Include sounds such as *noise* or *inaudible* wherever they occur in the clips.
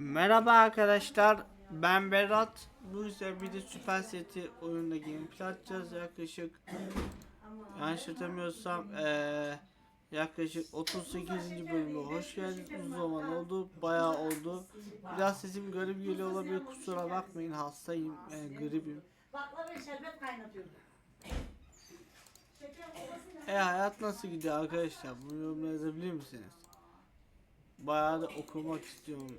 Merhaba arkadaşlar, ben Berat. Bu ise bir de Süper Seti oyunda gameplay atacağız yaklaşık yanlış hatırlamıyorsam eee yaklaşık 38. bölüme hoş geldiniz. Uzun zaman oldu, bayağı oldu. Biraz sesim garip geliyor olabilir, kusura bakmayın hastayım. Baklava şerbet kaynatıyorum. Şeker kovasıyla E hayat nasıl gidiyor arkadaşlar? Bunu yorumlara yazabilir misiniz? Bayağı da okumak istiyorum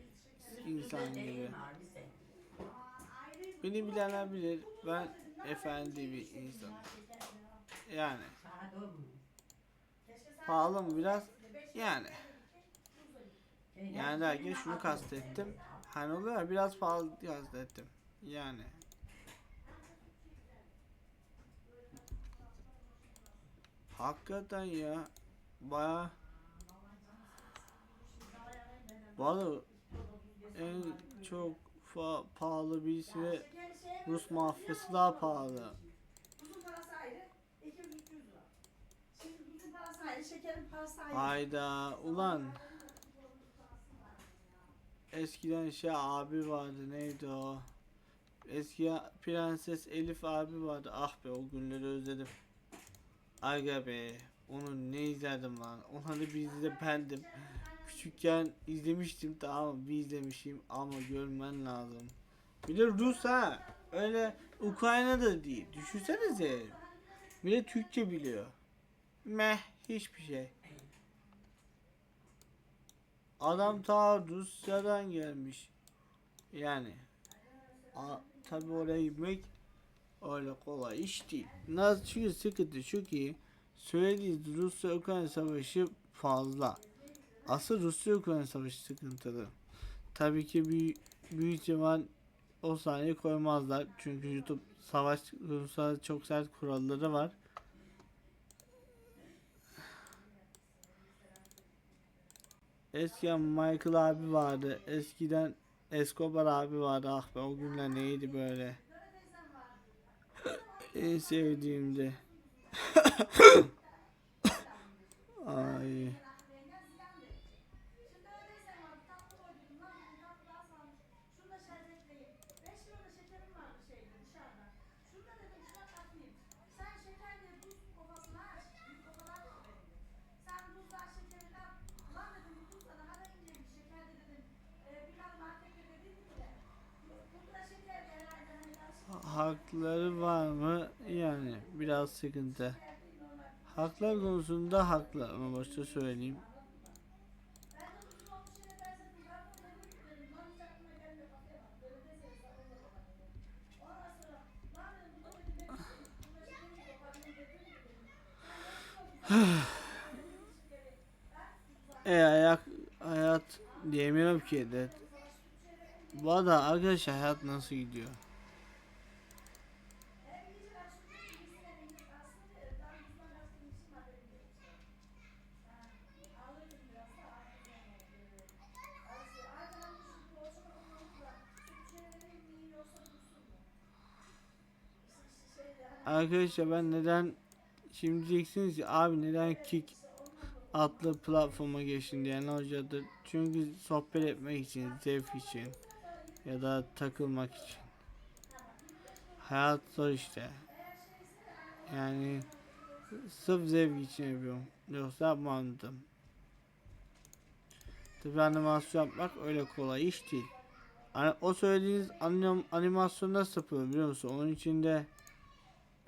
insan gibi. Beni bilenler bilir. Ben efendi bir insanım. Yani pahalı mı biraz? Yani. Yani derken şunu kastettim. Hani oluyor ya biraz pahalı kastettim. Yani. Hakikaten ya. Baya Valla en çok pahalı birisi de Rus mafyası daha pahalı. Buzun parası ayrı, 2300 lira. Şimdi buzun parası ayrı, şekerin parası ayrı. Hayda ulan. Eskiden şey abi vardı neydi o? Eski Prenses Elif abi vardı. Ah be o günleri özledim. Aga be. Onu ne izledim lan. Onları bir izle bendim. Küçükken izlemiştim tamam? Bir izlemişim ama görmen lazım. Bir de Rus ha. Öyle Ukrayna'da değil. Düşünsenize. Bir de Türkçe biliyor. Meh hiçbir şey. Adam ta Rusya'dan gelmiş. Yani. A, tabi oraya gitmek öyle kolay iş değil. Nasıl çünkü sıkıntı şu ki söylediğiniz Rusya Ukrayna savaşı fazla. Asıl Rusya Ukrayna savaşı sıkıntılı. Tabii ki büyük, büyük ihtimal o saniye koymazlar. Çünkü YouTube savaş konusunda çok sert kuralları var. Eskiden Michael abi vardı. Eskiden Escobar abi vardı. Ah be o günler neydi böyle. *laughs* en sevdiğimdi. *laughs* Ay. Şimdi öyleyse var, tatlı koydum, lan dedim, tatlı daha sağlamış. Şunu da şerbetleyeyim. 5 kilo da şekerim vardı şeyde dışarıda. Şunu da dedim şuna katayım. Sen şeker diye buz kovasını aç. Büyük kovalar var benim. Sen buzlar şekeri kat. Ulan dedim bu buz da hara inceymiş. Şeker de dedim. E, bir tane markette dediydi ki de. Pudra şeker de herhalde hani karışık Hakları var mı? Yani biraz sıkıntı. Haklar konusunda haklı ama başta söyleyeyim. *sighs* E ayak hayat diyemiyorum ki de. Bu arada arkadaşlar hayat nasıl gidiyor? Arkadaşlar ben neden şimdi diyeceksiniz ki abi neden kick adlı platforma geçtin diyen hocadır. Çünkü sohbet etmek için, zevk için ya da takılmak için. Hayat zor işte. Yani sırf zevk için yapıyorum. Yoksa yapmazdım. Tabi animasyon yapmak öyle kolay iş değil. Hani o söylediğiniz anim animasyon nasıl yapılıyor biliyor musun? Onun içinde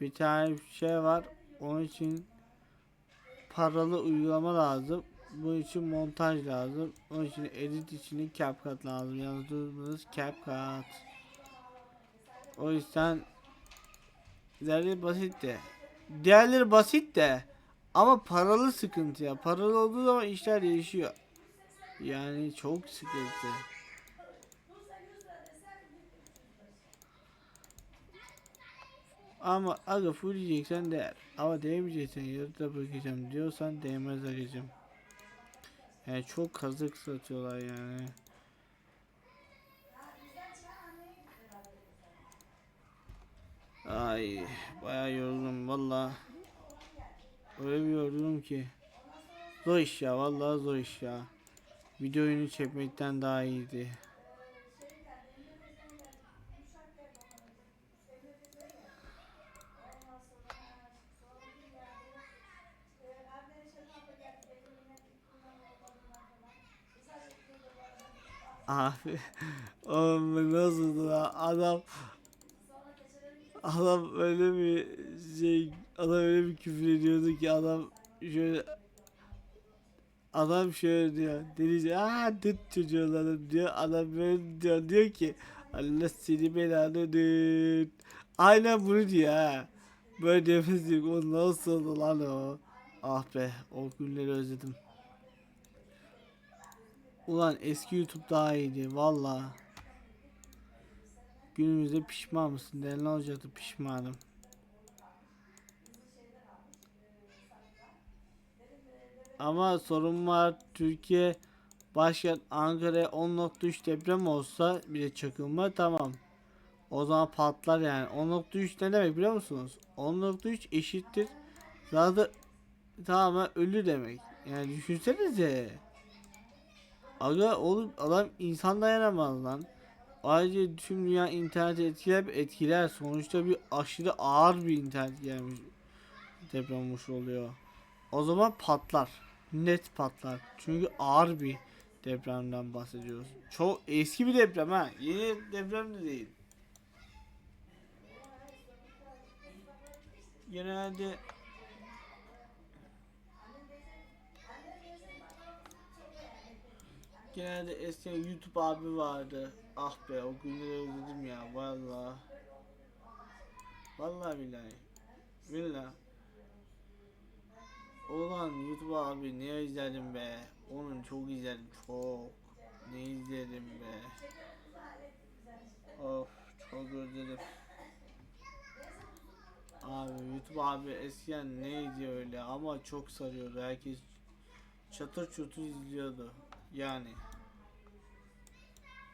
bir tane şey var. Onun için paralı uygulama lazım. Bunun için montaj lazım. Onun için edit için CapCut lazım. Duymadınız CapCut. O yüzden diğerleri basit de. Diğerleri basit de ama paralı sıkıntı ya. Paralı olduğu zaman işler değişiyor. Yani çok sıkıntı. Ama aga full diyeceksen değer. Ama değmeyeceksen yarıda bırakacağım diyorsan değmez agacım. Yani çok kazık satıyorlar yani. Ay bayağı yoruldum valla. Öyle bir yoruldum ki. Zor iş ya vallahi zor iş ya. Video oyunu çekmekten daha iyiydi. Abi. *laughs* Oğlum bu nasıldı lan adam adam öyle bir şey adam öyle bir küfür ediyordu ki adam şöyle adam şöyle diyor delice aa düt çocuğu lan diyor. Adam böyle diyor diyor ki Allah seni belanı düt aynen bunu diyor ha. Böyle nefes yok. O nasıl lan o? Ah be o günleri özledim Ulan eski YouTube daha iyiydi valla. Günümüzde pişman mısın? Ne olacaktı pişmanım. Ama sorun var. Türkiye başkent Ankara 10.3 deprem olsa bir de çakılma tamam. O zaman patlar yani. 10.3 ne demek biliyor musunuz? 10.3 eşittir. Zaten tamamen ölü demek. Yani düşünsenize. Aga oğlum adam insan dayanamaz lan. Ayrıca tüm dünya interneti etkiler etkiler. Sonuçta bir aşırı ağır bir internet gelmiş deprem olmuş oluyor. O zaman patlar. Net patlar. Çünkü ağır bir depremden bahsediyoruz. Çok eski bir deprem ha. Yeni deprem de değil. Genelde Genelde eskiden YouTube abi vardı. Ah be o günleri özledim ya valla. Vallahi billahi. Billahi. Ulan YouTube abi ne izledim be. Onun çok izledim çok. Ne izledim be. Of çok özledim. Abi YouTube abi eskiden neydi öyle ama çok sarıyordu. Herkes çatır çutur izliyordu. Yani.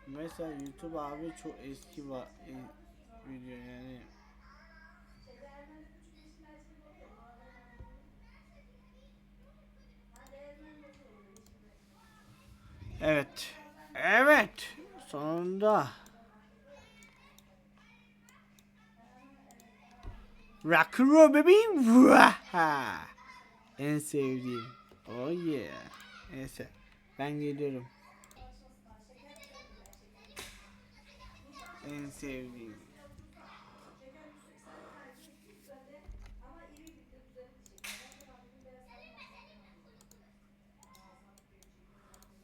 Mesela YouTube abi çok eski var e, video yani. Evet. Evet. Sonunda. Rock and roll bebeğim. *laughs* En sevdiğim. Oh yeah. Neyse. Ben geliyorum. En sevdiğim.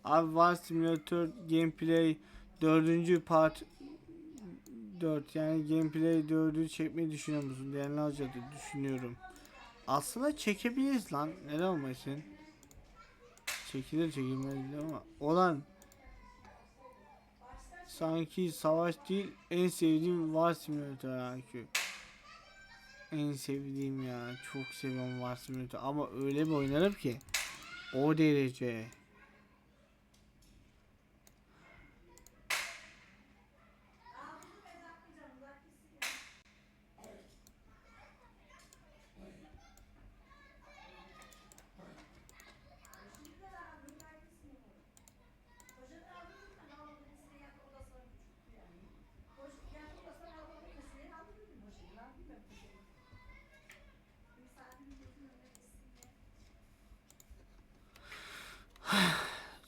Abi var simülatör gameplay dördüncü part 4 yani gameplay 4'ü çekmeyi düşünüyor musun? Değerli hoca düşünüyorum. Aslında çekebiliriz lan. Neden olmasın? Çekilir çekilmez ama olan sanki savaş değil en sevdiğim var simülatör IQ. En sevdiğim ya çok seviyorum var simülatör ama öyle bir oynarım ki o derece.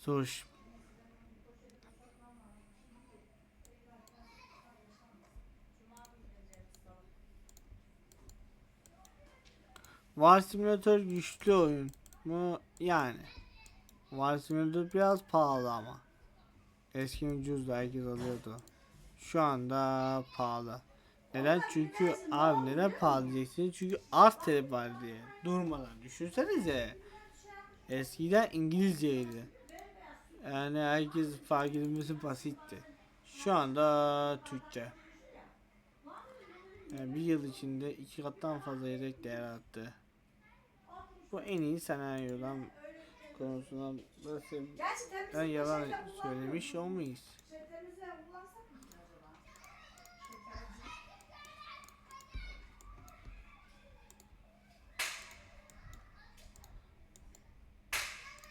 İş. Var Simulator güçlü oyun mu? Yani. Var Simulator biraz pahalı ama. Eski ucuzdu herkes alıyordu. Şu anda pahalı. Neden? Çünkü abi neden pahalı diyeceksiniz? Çünkü arz talep var diye. Durmadan. Düşünsenize. Eskiden İngilizceydi. Yani herkes fark edilmesi basitti. Şu anda Türkçe. Yani bir yıl içinde iki kattan fazla yedek değer arttı. Bu en iyi senaryodan nasıl Gerçi ben yalan söylemiş olmayız.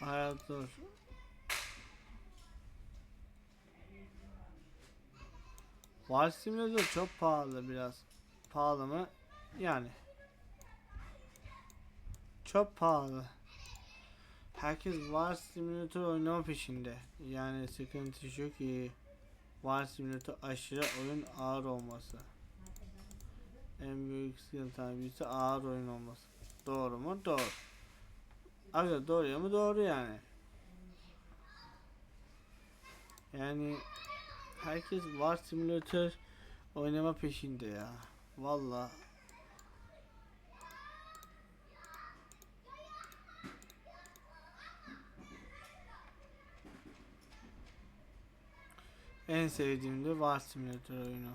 Hayat. Var Simulator çok pahalı biraz. Pahalı mı? Yani. Çok pahalı. herkes War Simulator oynama peşinde. Yani sıkıntı şu ki War Simulator aşırı oyun ağır olması. En büyük sıkıntıdan birisi ağır oyun olması. Doğru mu? Doğru. Aga doğru mı? Doğru yani. Yani herkes War Simulator oynama peşinde ya. Valla. En sevdiğim de War Simulator oyunu.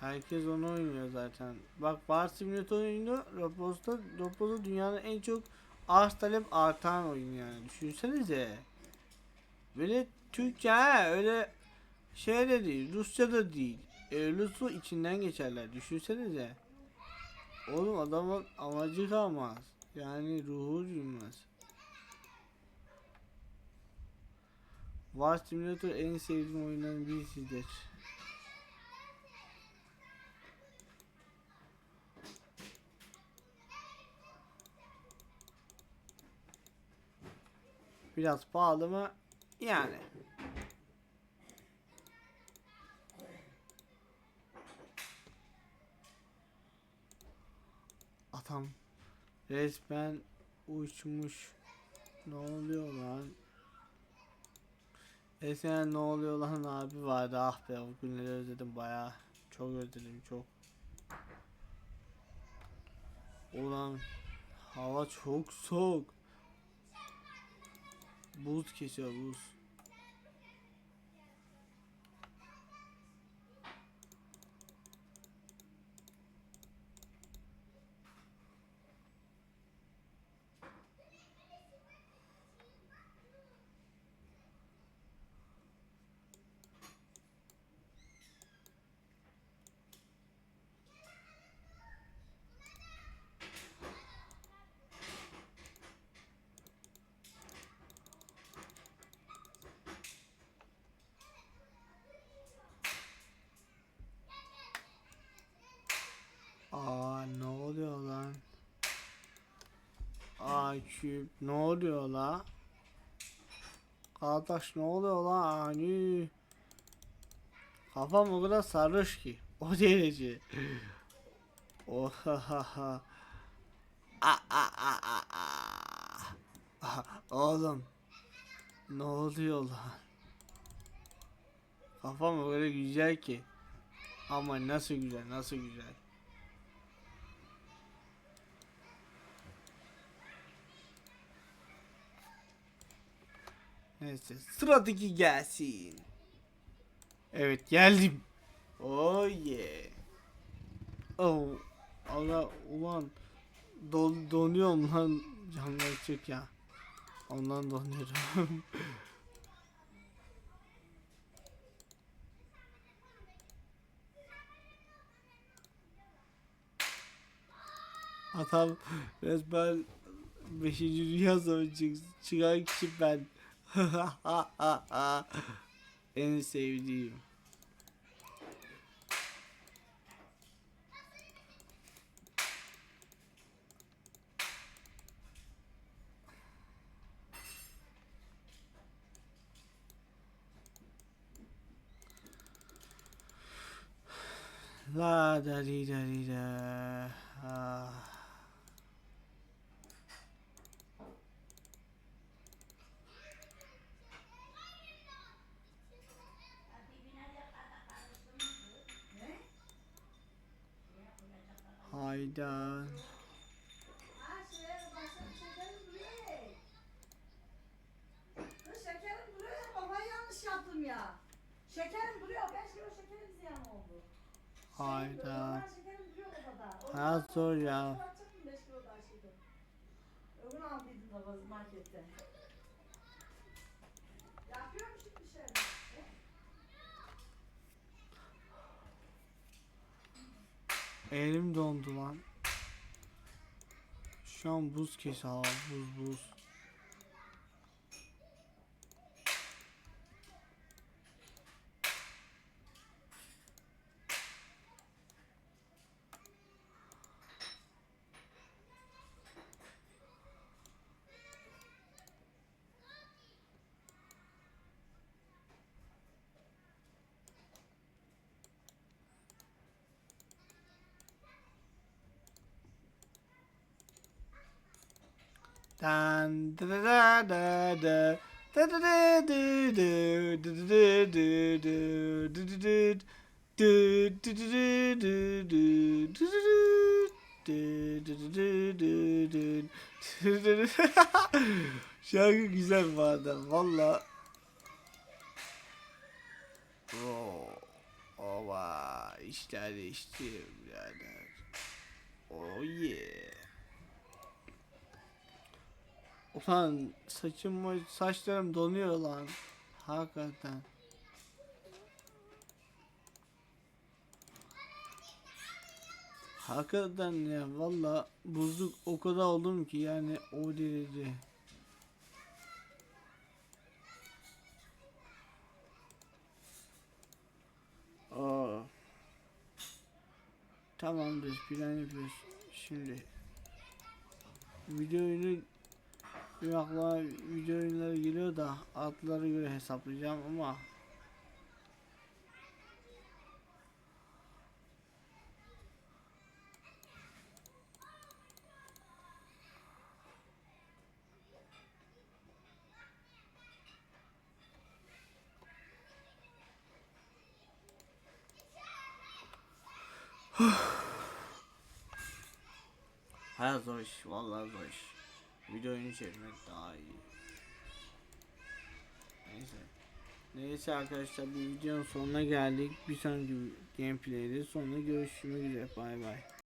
Herkes onu oynuyor zaten. Bak War Simulator oyunu Roblox'ta, Roblox'ta dünyanın en çok arz talep artan oyunu yani. Düşünsenize. Böyle Türkçe ha öyle şey de değil, Rusça da değil. E, Rus'u içinden geçerler. Düşünsenize. Oğlum adamın amacı kalmaz. Yani ruhu duymaz. War Simulator en sevdiğim oyunların birisidir. Biraz pahalı mı? Yani. Adam resmen uçmuş. Ne oluyor lan? Eskiden ne oluyor lan abi vardı ah be o günleri özledim baya çok özledim çok Ulan hava çok soğuk Buz kesiyor buz Aa ne oluyor lan? Küp ne oluyor la? Kardeş ne oluyor lan? Ani. Kafam o kadar sarhoş ki. O *laughs* derece. Ohahaha. Aa, aa, aa, aa, aa. Aha, Oğlum. Ne oluyor lan? Kafam kadar güzel ki. Ama nasıl güzel, nasıl güzel. Neyse sıradaki gelsin. Evet geldim. Oh yeah. Oh Allah ulan don, donuyorum lan canlar çık ya. Ondan donuyorum. *laughs* Adam resmen 5. Dünya Savaşı çıkan kişi ben. En sevdiğim. *sighs* La da di da di da. Ah. Hayda. Ha şekerim duruyor. Babayı yanlış yaptım ya. Şekerim duruyor. 5 kilo şekerim ziyan oldu. Hayda. Şekerim duruyor odada. Hayat zor ya. 5 kilo daha şeker. Öbür aldıydım da markette. Yapıyorum şimdi şey. Elim dondu lan. Şu an buz kes hava buz buz. Du du. Du du du. Şarkı güzel bu arada valla. Ova işler değişti birader. Oh yeah. Ulan saçım saçlarım donuyor lan. Hakikaten. Hakikaten ya valla buzluk o kadar oldum ki yani o derece. Aa. Tamamdır plan yapıyoruz. Şimdi video aklıma video oyunları geliyor da adları göre hesaplayacağım ama *sighs* Hayat zor iş, vallahi zor iş. Video oyunu çekmek daha iyi. Neyse. Neyse arkadaşlar bir videonun sonuna geldik. Bir sonraki gameplay'de sonra görüşmek üzere. Bay bay.